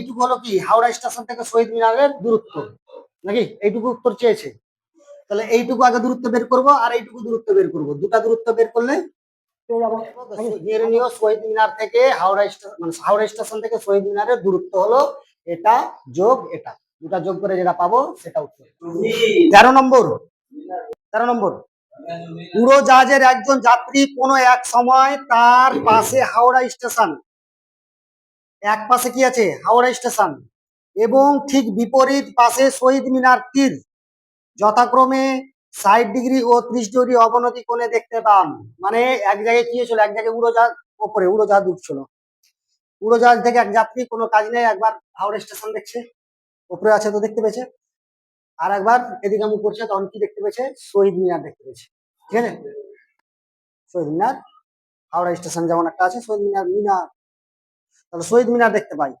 এইটুকু হলো কি, হাওড়া স্টেশন থেকে শহীদ মিনারের দূরত্ব, নাকি? এইটুকু উত্তর চেয়েছে। তাহলে এইটুকু আগে দূরত্ব বের করব, আর এইটুকু দূরত্ব বের করব। দুটা দূরত্ব বের করলে নিও, শহীদ মিনার থেকে হাওড়া মানে হাওড়া স্টেশন থেকে শহীদ মিনারের দূরত্ব হলো এটা যোগ এটা। দুটা যোগ করে যেটা পাবো সেটা উত্তর। তেরো নম্বর তেরো নম্বর। উড়োজাহাজের একজন যাত্রী কোনো এক সময় তার পাশে হাওড়া স্টেশন এক পাশে কি আছে? হাওড়া স্টেশন। এবং ঠিক বিপরীত পাশে শহীদ মিনার তীর। যথাক্রমে ষাট ডিগ্রি ও ত্রিশ ডিগ্রি অবনতি কোণে দেখতে পান। মানে এক জায়গায় কি হয়েছিল? এক জায়গায় উড়োজাহাজ ওপরে, উড়োজাহাজ উঠছিল। উড়োজাহাজ থেকে এক যাত্রী, কোনো কাজ নেই, একবার হাওড়া স্টেশন দেখছে। ওপরে আছে তো দেখতে পেয়েছে। আর একবার এদিকে মুখ করছে, তখন কি দেখতে পেয়েছে? শহীদ মিনার দেখতে পেয়েছে। ঠিক আছে? শহীদ মিনার, হাওড়া স্টেশন যেমন একটা আছে, শহীদ মিনার মিনার তাহলে শহীদ মিনার দেখতে পাই।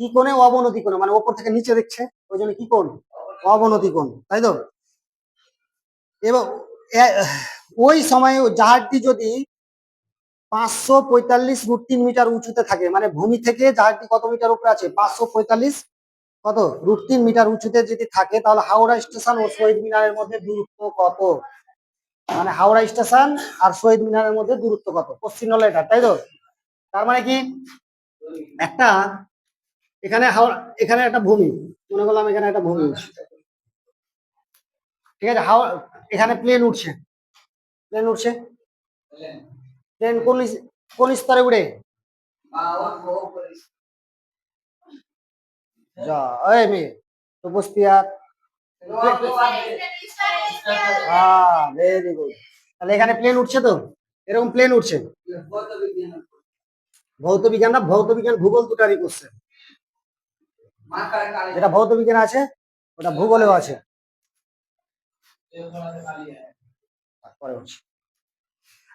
কি কোণে অবনতি কোণে? মানে ওপর থেকে নিচে দেখছে, ওই জন্য কি কোণ? অবনতি কোণ, তাই তো? এবং ওই সময়ে জাহাজটি যদি পাঁচশো পঁয়তাল্লিশ রুট তিন মিটার উঁচুতে থাকে মানে ভূমি থেকে জাহাজটি কত মিটার উপরে আছে? পাঁচশো পঁয়তাল্লিশ। কত? রুট তিন মিটার উঁচুতে যদি থাকে, তাহলে হাওড়া স্টেশন ও শহীদ মিনারের মধ্যে দূরত্ব কত? মানে হাওড়া স্টেশন আর শহীদ মিনারের মধ্যে দূরত্ব কত? পশ্চিম এটা, তাই তো? তার মানে কি? একটা এখানে হাওড়া, এখানে একটা ভূমি। মনে করলাম এখানে একটা ভূমি আছে। ঠিক আছে, হাওড়া, এখানে প্লেন উঠছে। প্লেন উঠছে? প্লেন কোন কোন স্তরে উড়ে? যা হ্যাঁ তাহলে এখানে প্লেন উঠছে তো? এরকম প্লেন উঠছে। ভৌত বিজ্ঞান না ভৌত বিজ্ঞান ভূগোল দুটারই করছে। যেটা ভৌত বিজ্ঞান আছে, ওটা ভূগোলেও আছে।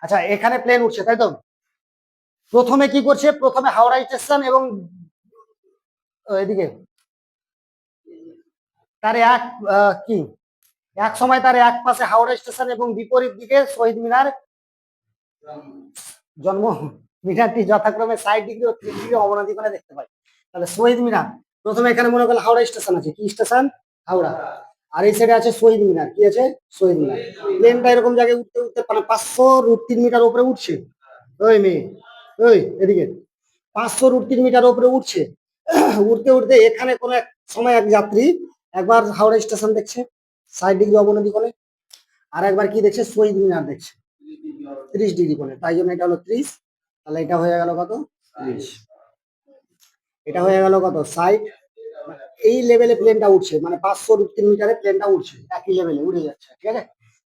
আচ্ছা এখানে প্লেন উঠছে, তাই তো? প্রথমে কি করছে? প্রথমে হাওড়া স্টেশন এবং এদিকে। তার এক কি? এক সময় তার এক পাশে হাওড়া স্টেশন এবং বিপরীত দিকে শহীদ মিনার জন্ম মিনারটি যথাক্রমে ষাট ডিগ্রি ও ত্রিশ ডিগ্রি অবনতি করে দেখতে পাই। তাহলে শহীদ মিনার। প্রথমে এখানে মনে করলে হাওড়া স্টেশন আছে। কি স্টেশন? হাওড়া। আর এই সাইডে আছে শহীদ মিনার। কি আছে? শহীদ মিনার। প্লেনটা এরকম জায়গায় উঠতে উঠতে মানে পাঁচশো রুট তিন মিটার উপরে উঠছে। ওই মেয়ে। ওই, এদিকে। পাঁচশো রুট তিন মিটার উপরে উঠছে। উঠতে উঠতে এখানে কোনো এক সময় এক যাত্রী একবার হাওড়া স্টেশন দেখছে। ষাট ডিগ্রি অবনতি করে আর একবার কি দেখছে? শহীদ মিনার দেখছে। ত্রিশ ডিগ্রি করে তাই জন্য এটা হলো ত্রিশ। তাহলে এটা হয়ে গেল কত? ত্রিশ। এটা হয়ে গেল কত? ষাট। এই লেভেলে প্লেনটা উঠছে মানে পাঁচশো তিন মিটারে প্লেনটা উঠছে একই লেভেলে উঠে যাচ্ছে ঠিক আছে?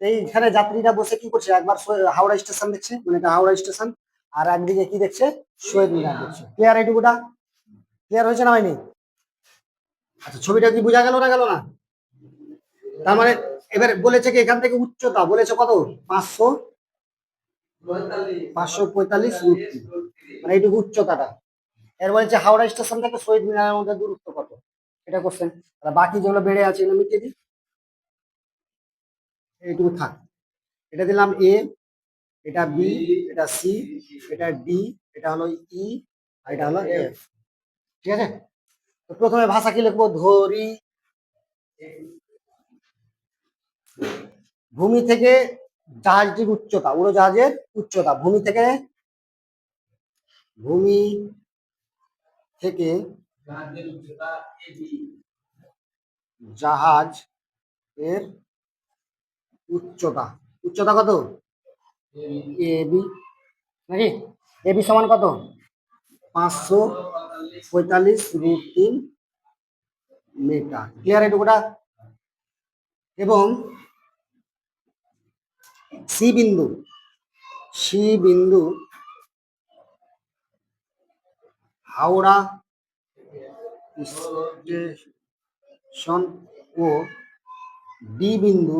এইখানে যাত্রীরা বসে কি করছে? একবার হাওড়া স্টেশন দেখছে মানে এটা হাওড়া স্টেশন আর একদিকে কি দেখছে? শহীদ মিনার দেখছে। ক্লিয়ার এইটুকুটা ক্লিয়ার হয়েছে না হয়নি? আচ্ছা ছবিটা কি বোঝা গেল না গেল না? তার মানে এবার বলেছে কি এখান থেকে উচ্চতা বলেছে কত? পাঁচশো। পাঁচশো পঁয়তাল্লিশ রুট। মানে এইটুকু উচ্চতাটা। এর বলেছে হাওড়া স্টেশন থেকে শহীদ মিনারের মধ্যে দূরত্ব কত? এটা কোশ্চেন আর বাকি যেগুলো বেড়ে আছে, এগুলো মিটিয়ে দিই। এইটুকু থাক। এটা দিলাম এ এটা বি এটা সি এটা ডি এটা হলো ই আর এটা হলো এফ ঠিক আছে? তো প্রথমে ভাষা কি লিখব? ধরি। ভূমি থেকে জাহাজটির উচ্চতা উড়োজাহাজের উচ্চতা, ভূমি থেকে ভূমি থেকে জাহাজ এর উচ্চতা। উচ্চতা কত? এ বি, নাকি? এ বি সমান কত? পাঁচশো পঁয়তাল্লিশ রুট তিন মিটার। ক্লিয়ার এটুকুটা এবং সি বিন্দু সি বিন্দু হাওড়া স্টেশন ও ডি বিন্দু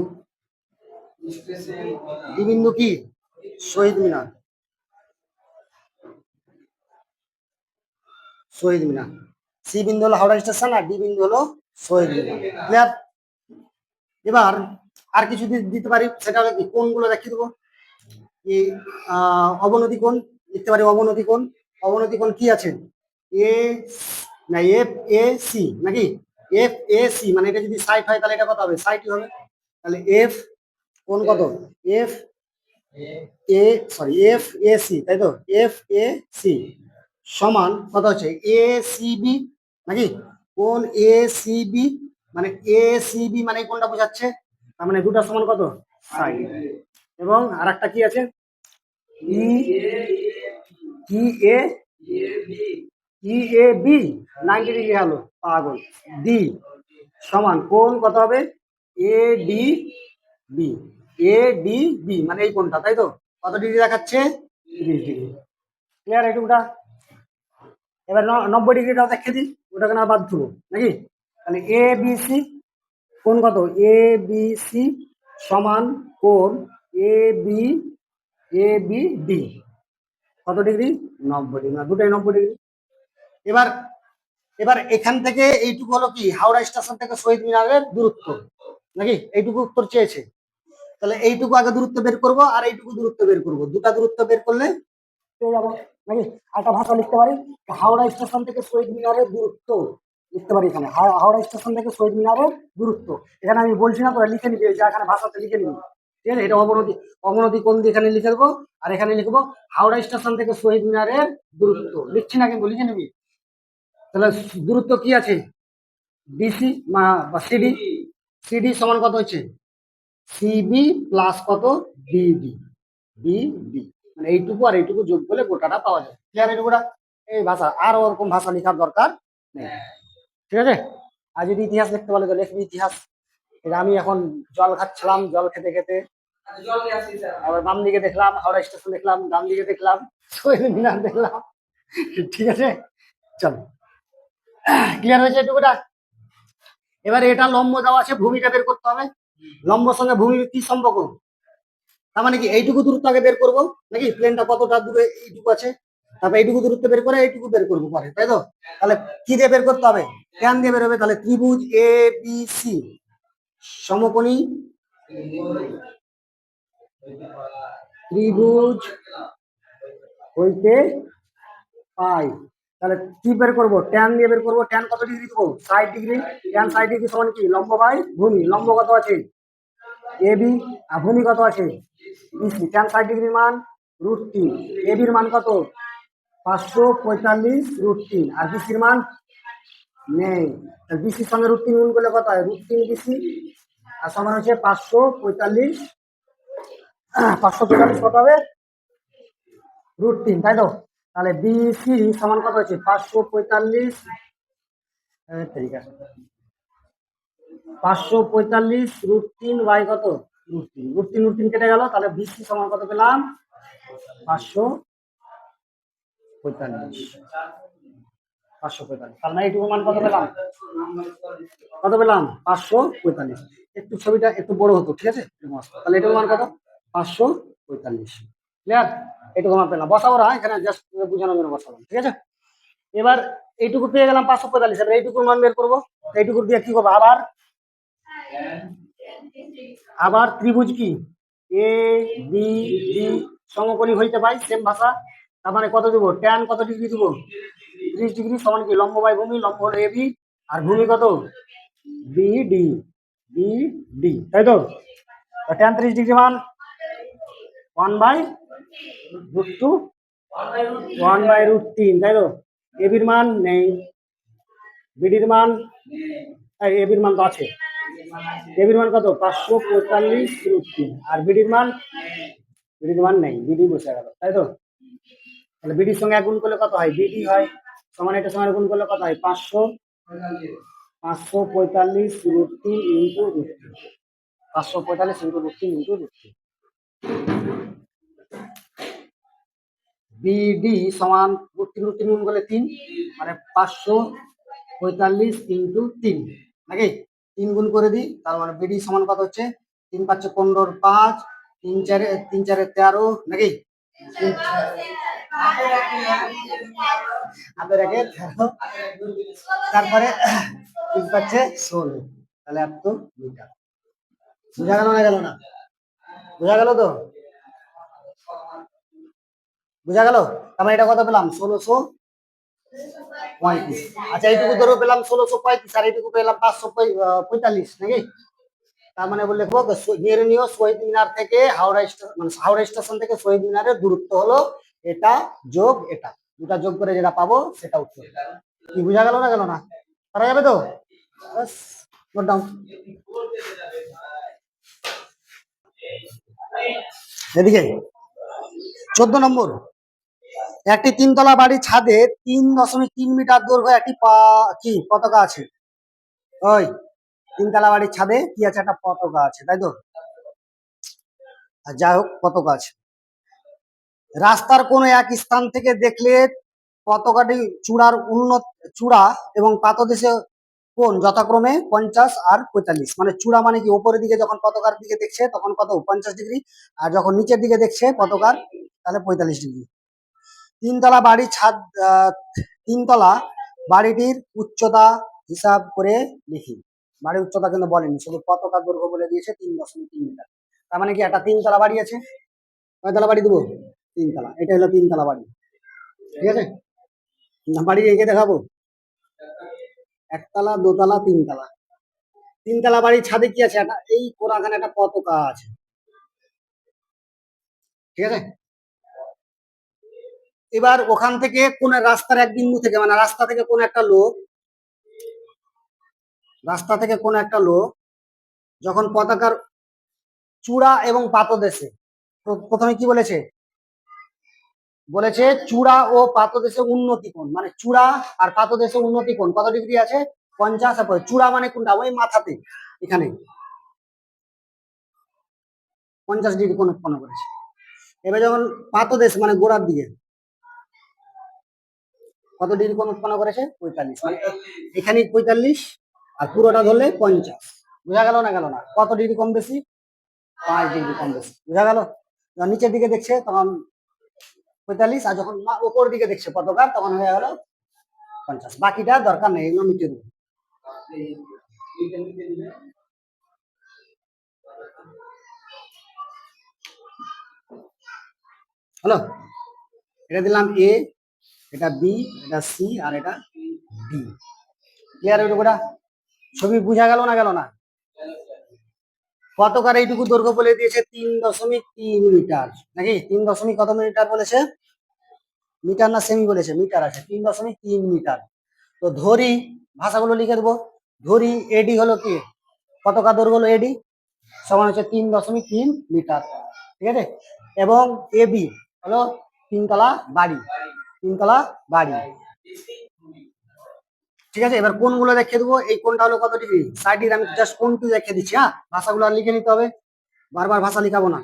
ডি বিন্দু কি? শহীদ মিনার। শহীদ মিনার। সি বিন্দু হলো হাওড়া স্টেশন আর ডি বিন্দু হলো শহীদ মিনার। এবার আর কিছু দিতে পারি? সেটা কি কোনগুলো দেখিয়ে দেবো? আহ, অবনতি কোণ লিখতে পারি অবনতি কোণ। অবনতি কোণ কি আছে? এ না এফ এ সি নাকি? এফ এ সি মানে এটা যদি সাইট হয় তাহলে এটা কত হবে? সাইটই হবে। তাহলে এফ কোন কত? F A sorry F A C তাই তো? এফ এ সি সমান কত হচ্ছে? এ সি বি নাকি? কোন এ সি বি মানে এ সি বি মানে কোনটা বোঝাচ্ছে? তার মানে দুটা সমান কত? সাইড এবং আর একটা কি আছে? E E A E A B ninety degree হলো, পাগল। ডি সমান, কোন কত হবে? A D B A D B মানে এই কোনটা, তাই তো? কত ডিগ্রি দেখাচ্ছে? তিরিশ ডিগ্রি ক্লিয়ার এইটুকুটা এবার নব্বই ডিগ্রিটা দেখে দিই, ওটাকে না বাদ দেবো নাকি? তাহলে এ বি সি কোন কত? এ বি সি সমান কোন A B A B D কত ডিগ্রি? নব্বই ডিগ্রি। দুটাই নব্বই ডিগ্রি। এবার এবার এখান থেকে এইটুকু হলো কি? হাওড়া স্টেশন থেকে শহীদ মিনারের দূরত্ব। নাকি? এইটুকু উত্তর চেয়েছে। তাহলে এইটুকু আগে দূরত্ব বের করব আর এইটুকু দূরত্ব বের করব। দুটা দূরত্ব বের করলে পেয়ে যাব। নাকি? একটা ভাষা লিখতে পারি? হাওড়া স্টেশন থেকে শহীদ মিনারের দূরত্ব। লিখতে পারি এখানে। হাওড়া স্টেশন থেকে শহীদ মিনারের দূরত্ব। এখানে আমি বলছি না তোরা লিখে নিবি যা এখানে ভাষাতে লিখে নিবি। ঠিক আছে? এটা অবনতি অবনতি কোন দিয়ে এখানে লিখে দেবো, আর এখানে লিখব, হাওড়া স্টেশন থেকে শহীদ মিনারের দূরত্ব। লিখছি না কিন্তু লিখে নিবি। তাহলে দূরত্ব কি আছে? ডিসি বা সিডি সিডি সমান কত হচ্ছে? সিবি প্লাস কত? বিডি বিডি মানে এইটুকু আর এইটুকু যোগ করলে গোটাটা পাওয়া যায় ক্লিয়ার এইটুকুটা? এই ভাষা, আর ওরকম ভাষা লেখার দরকার নেই। ঠিক আছে? আর যদি ইতিহাস লিখতে বলে তো লেখবি ইতিহাস। এটা আমি এখন জল খাচ্ছিলাম, জল খেতে খেতে। আবার বাম দিকে দেখলাম, হাওড়া স্টেশন দেখলাম, ডান দিকে দেখলাম মিনার দেখলাম। ঠিক আছে? চলো। ক্লিয়ার হয়েছে এটুকুটা? এবারে এটা লম্ব দেওয়া আছে, ভূমিটা বের করতে হবে। লম্বর সঙ্গে ভূমির কি সম্পর্ক? তার মানে কি এইটুকু দূরত্ব আগে বের করব? নাকি প্লেনটা কতটা দূরে এইটুকু আছে? তারপর এইটুকু দূরত্ব বের করে এইটুকু বের করব পরে, তাই তো? তাহলে কি দিয়ে বের করতে হবে? কেন দিয়ে বের হবে? তাহলে ত্রিভুজ এ বি সি সমকোণী ত্রিভুজ হইতে পাই। তাহলে কি বের করব? ট্যান দিয়ে বের করব। ট্যান কত ডিগ্রি দেবো? ষাট ডিগ্রি ট্যান ষাট ডিগ্রি সমান কি? লম্ব বাই ভূমি। লম্ব কত আছে? এ বি আর ভূমি কত আছে? বিসি ট্যান ষাট ডিগ্রির মান রুট তিন। এ বির মান কত? পাঁচশো পঁয়তাল্লিশ রুট। তিন আর বিসির মান? নেই। বিসির সঙ্গে রুট তিন গুণ করলে কত হয়? রুট তিন বিসি। আর সমান হচ্ছে পাঁচশো পঁয়তাল্লিশ। পাঁচশো পঁয়তাল্লিশ কত হবে? রুট তিন তাই তো? তাহলে বিসি সমান কত হচ্ছে? পাঁচশো পঁয়তাল্লিশ। ঠিক আছে। পাঁচশো পঁয়তাল্লিশ রুট তিন বাই কত? রুট। তিন রুট তিন রুট তিন কেটে গেল, তাহলে বিসি সমান কত পেলাম? পাঁচশো পঁয়তাল্লিশ। পাঁচশো পঁয়তাল্লিশ। তার এইটুকু মান কত পেলাম? কত পেলাম? পাঁচশো পঁয়তাল্লিশ। একটু ছবিটা একটু বড় হতো, ঠিক আছে? তাহলে এটুকু মান কত? পাঁচশো পঁয়তাল্লিশ। ক্লিয়ার? এটুকু মান পেলাম। বসাবো না, এখানে জাস্ট বোঝানোর জন্য বসাবো ঠিক আছে? এবার এইটুকু পেয়ে গেলাম পাঁচশো পঁয়তাল্লিশ। এবার এইটুকুর মান বের করব। এইটুকু দিয়ে কি করব? আবার? আবার ত্রিভুজ কি? এ বি ডি সমকোণী হইতে পাই সেম ভাষা। তার মানে কত দেবো? ট্যান কত ডিগ্রি দেবো? ত্রিশ ডিগ্রি সমান কি? লম্ব বাই ভূমি, লম্ব হলো এ বি আর ভূমি কত? বি ডি বি ডি তাই তো? ট্যান ত্রিশ ডিগ্রি মান one by root two one by root তিন, তাই তো? এবির মান নেই বিডির মান এবির মান তো আছে। এবির মান কত? পাঁচশো পঁয়তাল্লিশ রুট তিন, আর বিডির মান বিডির মান নেই বিডি বসে গেল, তাই তো? তাহলে বিডির সঙ্গে এক গুণ করলে কত হয়? বিডি হয় সমান এটা সঙ্গে গুণ করলে কত হয়? পাঁচশো। পাঁচশো পঁয়তাল্লিশ রুট তিন ইন্টু রুট তিন। পাঁচশো পঁয়তাল্লিশ ইন্টু রুট তিন ইন্টু রুট তিন। বিডি সমান রুট তিন রুট তিন গুণ করলে তিন মানে পাঁচশো পঁয়তাল্লিশ ইন্টু তিন, নাকি? তিন গুণ করে দিই, তার মানে বিডি সমান কত হচ্ছে? তিন পাঁচশো পনেরোর পাঁচ, তিন চারে তিন চারে তেরো, নাকি? রেখে তেরো তারপরে তিন পাচ্ছে ষোলো। তাহলে এত মিটার বোঝা গেল না গেল না? বোঝা গেল তো? বোঝা গেল? তার মানে এটা কত পেলাম? ষোলোশো পঁয়ত্রিশ। আচ্ছা এইটুকু ধরো পেলাম ষোলোশো পঁয়ত্রিশ, আর এইটুকু পেলাম পাঁচশো পঁয়তাল্লিশ, নাকি? তার মানে বললে নিরনীয় শহীদ মিনার থেকে হাওড়া স্টেশন মানে হাওড়া স্টেশন থেকে শহীদ মিনারের দূরত্ব হলো এটা যোগ এটা। দুটা যোগ করে যেটা পাবো সেটা উত্তর। কি বোঝা গেল না গেল না? পারা যাবে তো? এদিকে, চোদ্দ নম্বর। একটি তিনতলা বাড়ির ছাদে তিন দশমিক তিন মিটার দৈর্ঘ্য একটি কি, পতাকা আছে। ওই, তিনতলা বাড়ির ছাদে কি আছে? একটা পতাকা আছে, তাই তো? যাই হোক, পতাকা আছে। রাস্তার কোনো এক স্থান থেকে দেখলে পতাকাটি চূড়ার উন্নত, চূড়া এবং পাতদেশে কোন যথাক্রমে পঞ্চাশ আর পঁয়তাল্লিশ। মানে চূড়া মানে কি? ওপরের দিকে যখন পতাকার দিকে দেখছে, তখন কত? পঞ্চাশ ডিগ্রি। আর যখন নিচের দিকে দেখছে পতাকার, তাহলে পঁয়তাল্লিশ ডিগ্রি। তিনতলা বাড়ির ছাদ তিনতলা বাড়িটির উচ্চতা হিসাব করে লিখি। বাড়ির উচ্চতা কিন্তু বলেনি, শুধু পতাকা দৈর্ঘ্য বলে দিয়েছে তিন দশমিক তিন মিটার। তার মানে কি একটা তিনতলা বাড়ি আছে? কয়তলা বাড়ি দেবো? তিনতলা, এটা হলো তিনতলা বাড়ি। ঠিক আছে? বাড়ি এঁকে দেখাবো। একতলা, দোতলা, তিনতলা। তিনতলা বাড়ির ছাদে কি আছে? একটা, এই কোরাখানে একটা পতাকা আছে। ঠিক আছে? এবার ওখান থেকে কোন রাস্তার এক বিন্দু থেকে মানে রাস্তা থেকে কোন একটা লোক, রাস্তা থেকে কোন একটা লোক যখন পতাকার চূড়া এবং পাতদেশে প্র- প্রথমে কি বলেছে? বলেছে চূড়া ও পাতদেশে উন্নতি কোণ। মানে চূড়া আর পাতদেশে উন্নতি কোণ। কত ডিগ্রি আছে? পঞ্চাশ চূড়া মানে কোনটা? ওই মাথাতে, এখানে। পঞ্চাশ ডিগ্রি কোণ উৎপন্ন করেছে। এবার যখন পাতদেশ মানে গোড়ার দিকে, কত ডিগ্রি কোণ উৎপন্ন করেছে? পঁয়তাল্লিশ। মানে এখানে পঁয়তাল্লিশ আর পুরোটা ধরলে পঞ্চাশ। বোঝা গেল না গেল না? কত ডিগ্রি কম বেশি? পাঁচ ডিগ্রি কম বেশি। বোঝা গেল? নিচের দিকে দেখছে, তখন পঁয়তাল্লিশ, আর যখন উপর দিকে দেখছে পতাকার, তখন হয়ে গেল পঞ্চাশ। বাকিটা দরকার নেই, এগুলো মিটিয়ে দেবো। হলো এটা দিলাম এ, এটা বি, এটা সি, আর এটা ডি। ক্লিয়ার ওইটুকুটা ছবি বোঝা গেল না গেল না? পতাকার এইটুকু দৈর্ঘ্য বলে দিয়েছে? তিন দশমিক তিন মিটার। নাকি? তিন দশমিক কত মিটার বলেছে? মিটার না সেমি বলেছে? মিটার আছে। তিন দশমিক তিন মিটার। তো ধরি, ভাষাগুলো লিখে দেবো। ধরি এডি হলো কি? পতাকা দৈর্ঘ্য হলো এডি সমান হচ্ছে তিন দশমিক তিন মিটার। ঠিক আছে? এবং এবি হলো তিনতলা বাড়ি। তিনতলা বাড়ি। ঠিক আছে এবার কোনগুলো দেখিয়ে দেবো এই কোনটা হলো কত ডিগ্রি ষাট ডিগ্রি আমি জাস্ট কোনটি দেখিয়ে দিচ্ছি হ্যাঁ ভাষাগুলো লিখে নিতে হবে বারবার ভাষা লিখাবো না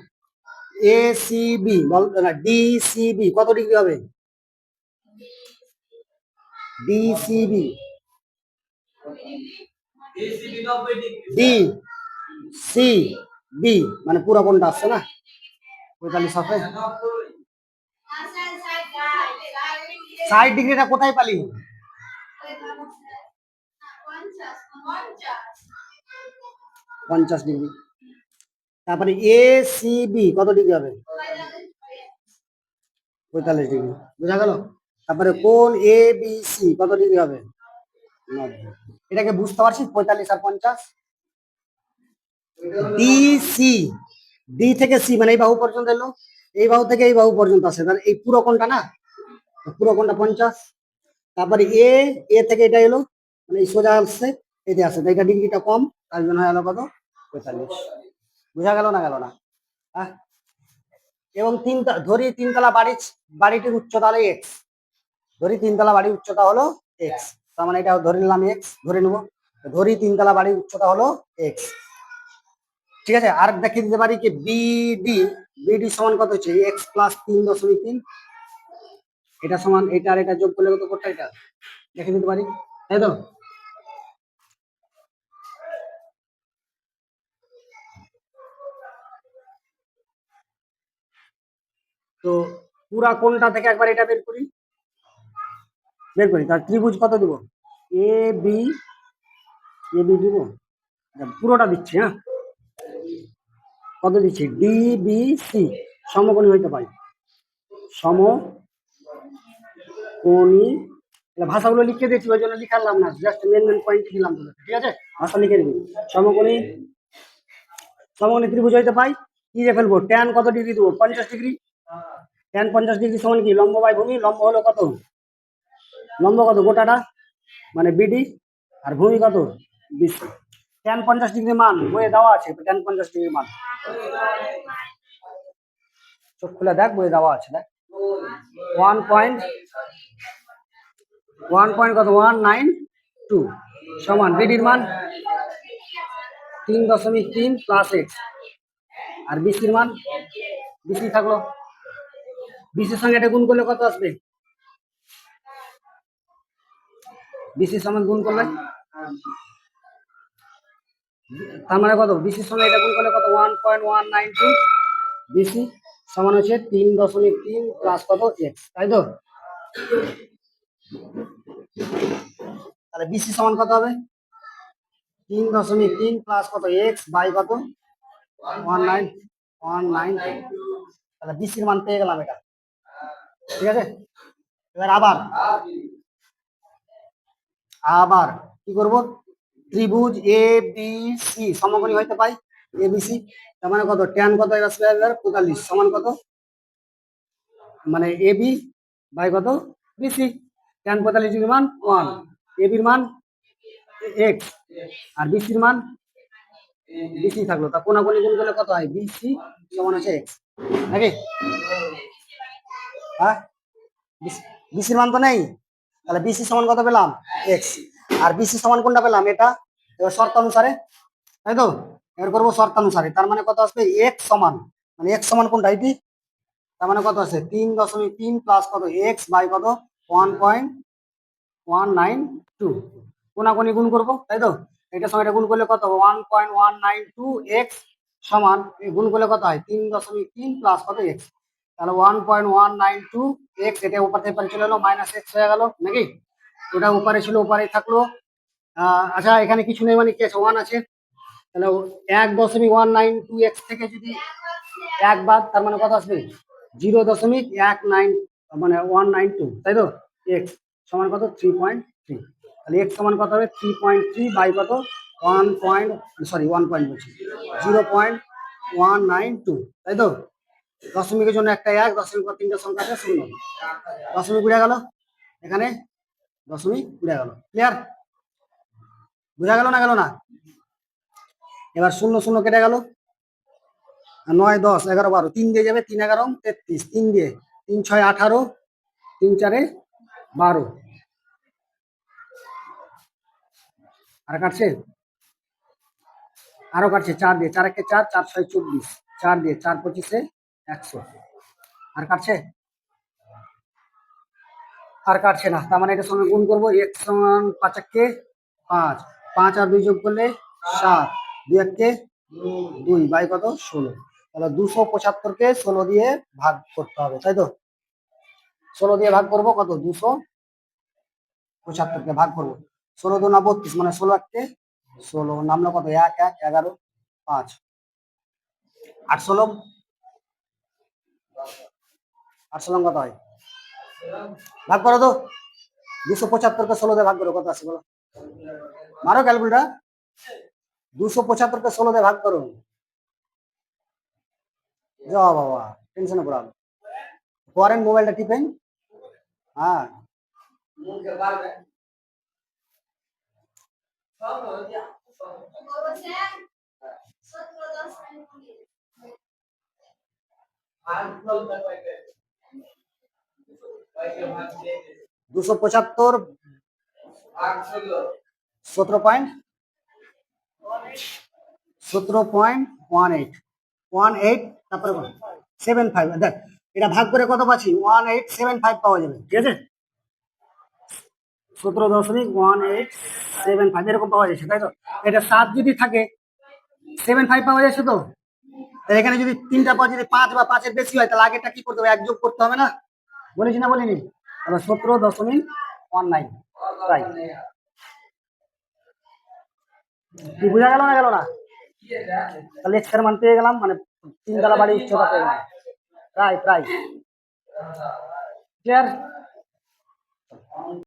এ সি বি বল না ডি সি বি কত ডিগ্রি হবে D C B D C B মানে পুরো কোনটা আসছে না পঁয়তাল্লিশ হবে ষাট ডিগ্রিটা কোথায় পালি পঞ্চাশ ডিগ্রি তারপরে এ সি বি কত ডিগ্রি হবে? পঁয়তাল্লিশ ডিগ্রি বোঝা গেল? তারপরে কোন এ বি সি কত ডিগ্রি হবে? এটাকে বুঝতে পারছিস? পঁয়তাল্লিশ আর পঞ্চাশ? ডি সি ডি থেকে সি মানে এই বাহু পর্যন্ত এলো। এই বাহু থেকে এই বাহু পর্যন্ত আসে তাহলে এই পুরো কোনটা না? পুরো কোনটা পঞ্চাশ। তারপরে এ এ থেকে এটা এলো। মানে এই সোজা আসছে। এতে তো এটা ডিগ্রিটা কম, তার জন্য হয়ে কত পঁয়তাল্লিশ। বোঝা গেল না গেল না? হ্যাঁ এবং তিন ধরি তিনতলা বাড়ি বাড়িটির উচ্চতা হলো এক্স। ধরি তিনতলা বাড়ির উচ্চতা হলো এক্স। তার মানে এটা ধরে নিলাম এক্স, ধরে নেব। ধরি তিনতলা বাড়ির উচ্চতা হলো এক্স। ঠিক আছে? আর দেখিয়ে দিতে পারি কি বিডি বিডি সমান কত হচ্ছে? এক্স প্লাস তিন দশমিক তিন। এটা সমান, এটা আর এটা যোগ করলে কত করতে এটা? দেখিয়ে দিতে পারি? তাই তো? তো পুরা কোনটা থেকে একবার এটা বের করি? বের করি, তার ত্রিভুজ কত দিব? এ বি এ বি দিব? পুরোটা দিচ্ছি হ্যাঁ? কত দিচ্ছি? ডি বি সি সমকোণী হইতে পারে। সমকোণী, তাহলে ভাষাগুলো লিখে দিয়েছি, ওই জন্য লিখালাম না জাস্ট মেন মেন পয়েন্ট দিলাম ঠিক আছে? ভাষা লিখে দিবি সমকোণী সমকোণী ত্রিভুজ হইতে পাই, কি যে ফেলব? ট্যান কত ডিগ্রি দেবো? পঞ্চাশ ডিগ্রি ট্যান পঞ্চাশ ডিগ্রি সমান কি? লম্ব বাই ভূমি? লম্ব হলো কত? লম্ব কত? গোটাটা? মানে বিডি আর ভূমি কত? বিসি ট্যান পঞ্চাশ ডিগ্রি মান, বইয়ে দেওয়া আছে ট্যান পঞ্চাশ ডিগ্রি মান। চোখ খুলে দেখ, বইয়ে দেওয়া আছে, দেখ। ওয়ান পয়েন্ট ওয়ান পয়েন্ট কত? ওয়ান নাইন টু সমান বিডির মান তিন দশমিক তিন প্লাস এক্স আর বিসির মান? বিসি থাকল। বিসির সঙ্গে এটা গুণ করলে কত আসবে? বিসির সঙ্গে গুণ করলে? তার মানে কত? বিসির সঙ্গে এটা গুণ করলে কত? One point one nine two BC সমান হচ্ছে তিন দশমিক তিন প্লাস কত? এক্স তাই তো? তাহলে বিসি সমান কত হবে? তিন দশমিক তিন প্লাস কত? এক্স বাই কত? ওয়ান নাইন ওয়ান নাইন তাহলে বিসির মান পেয়ে গেলাম এটা। ঠিক আছে? এবার আবার। আবার কি করব? ত্রিভুজ এ বি সি সমকোণী হইতে পাই। এ বি সি তার মানে কত? ট্যান কত? এবার পঁয়তাল্লিশ। সমান কত? মানে এ বি বাই কত? বিসি ট্যান পঁয়তাল্লিশ ডিগ্রি মান ওয়ান এ বির মান এক্স আর বি বিসির মান বিসি থাকল। তা কোনাকুনি গুণ করলে কত হয়? বিসি সমান হচ্ছে এক্স নাকি? হ্যাঁ? বিসির মান তো নেই। তাহলে বিসি সমান কত পেলাম? এক্স আর বিসি সমান কোনটা পেলাম? এটা? এবার শর্ত অনুসারে, তাই তো? এবার করব শর্ত অনুসারে। তার মানে কত আসবে? এক্স সমান। মানে এক্স সমান কোনটা এটি? তার মানে কত আছে? তিন দশমিক তিন প্লাস কত? এক্স বাই কত? One point one nine two কোনাকুনি গুণ করব, তাই তো? এটার সঙ্গে এটা গুণ করলে কত one point one nine two x সমান। গুণ করলে কত হয়? তিন দশমিক তিন প্লাস কত? এক্স তাহলে one point one nine two x এটা উপর থেকে চলে এলো মাইনাস এক্স হয়ে গেল, নাকি? ওটা উপরে ছিল, উপরেই থাকল। আচ্ছা এখানে কিছু নেই মানে কি আছে ওয়ান আছে। তাহলে এক দশমিক ওয়ান নাইন টু এক্স থেকে যদি এক বাদ, তার মানে কত আসবে? জিরো দশমিক এক নাইন মানে ওয়ান নাইন টু তাই তো? এক্স সমান কত? থ্রি পয়েন্ট থ্রি তাহলে এক্স সমান কত হবে? থ্রি পয়েন্ট থ্রি বাই কত? One point sorry one point বলছি। Zero point one nine two তাই তো? দশমিকের জন্য একটা এক দশমিক পর তিনটা সংখ্যা আছে, শূন্য। দশমিক উড়ে গেল? এখানে দশমিক উড়ে গেল। ক্লিয়ার বুঝা গেল না গেল না? এবার শূন্য শূন্য কেটে গেল। নয়, দশ, এগারো, বারো, তিন দিয়ে যাবে, তিন, এগারো, তেত্রিশ, তিন দিয়ে তিন, ছয়, আঠারো, তিন, চারে বারো। আর কাটছে? আরও কাটছে, চার দিয়ে, চার একে চার চার, ছয়, চব্বিশ। চার দিয়ে, চার, পঁচিশে একশো। আর কাটছে? আর কাটছে না। তার মানে এটার সঙ্গে গুণ করব। এক সমান পাঁচ একে পাঁচ। পাঁচ আর দুই যোগ করলে সাত। দুই একে দুই। বাই কত? ষোলো। তাহলে দুশো পঁচাত্তরকে ষোলো দিয়ে ভাগ করতে হবে, তাই তো? ষোলো দিয়ে ভাগ করব কত? দুশো পঁচাত্তরকে ভাগ করব। ষোলো দু না বত্রিশ মানে ষোলো এককে ষোলো। নামলো কত? এক এক, এগারো, পাঁচ। আট ষোলো আট ষোলো কত হয় ভাগ করো তো। দুশো পঁচাত্তরকে ষোলো দিয়ে ভাগ করো, কত আছে বলো? মারো ক্যালকুলেটার দুশো পঁচাত্তরকে ষোলো দিয়ে ভাগ করো। যা বাবা টেনশনে পড়াল করেন মোবাইলটা টিপেন হ্যাঁ। দুশো পঁচাত্তর, সতেরো পয়েন্ট সতেরো point one eight one eight তারপরে সেভেন ফাইভ দেখ, এটা ভাগ করে কত পাচ্ছি? ওয়ান এইট সেভেন ফাইভ পাওয়া যাবে, ঠিক আছে? সতেরো দশমিক ওয়ান এইট সেভেন ফাইভ এরকম পাওয়া যাচ্ছে, তাই তো? এটা সাত যদি থাকে সেভেন ফাইভ পাওয়া যাচ্ছে তো? এখানে যদি তিনটা পর যদি পাঁচ বা পাঁচের বেশি হয়, তাহলে আগেরটা কি করতে হবে? এক যোগ করতে হবে না? বলেছি না বলিনি? সতেরো দশমিক ওয়ান নাইন। তাই। বোঝা গেল না গেল না? তাহলে মান পেয়ে গেলাম মানে তিনতলা বাড়ি উচ্চতা পেয়ে গেলাম। প্রায় প্রায়। ক্লিয়ার